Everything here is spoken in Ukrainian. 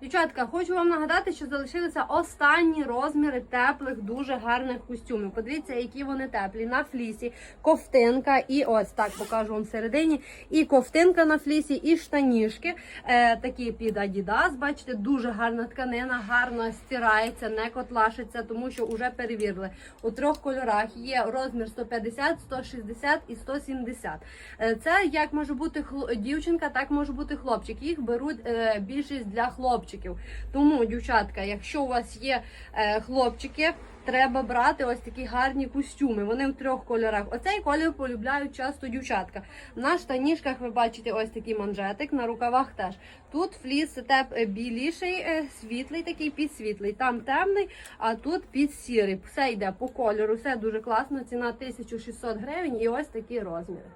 Дівчатка, хочу вам нагадати, що залишилися останні розміри теплих, дуже гарних костюмів. Подивіться, які вони теплі. На флісі, ковтинка, і ось так покажу вам всередині. І ковтинка на флісі, і штаніжки. Е, такі під Adidas. Бачите, дуже гарна тканина, гарно стирається, не котлашиться, тому що вже перевірили. У трьох кольорах є розмір 150, 160 і 170. Е, Це як може бути хло- дівчинка, так може бути хлопчик. Їх беруть е, більшість для хлопчиків. Тому, дівчатка, якщо у вас є е, хлопчики, треба брати ось такі гарні костюми. Вони в трьох кольорах. Оцей колір полюбляють часто дівчатка. На штанішках ви бачите ось такий манжетик, на рукавах теж. Тут фліс теп е, біліший, е, світлий, такий підсвітлий. Там темний, а тут під сірий. Все йде по кольору, все дуже класно. Ціна 1600 гривень і ось такі розміри.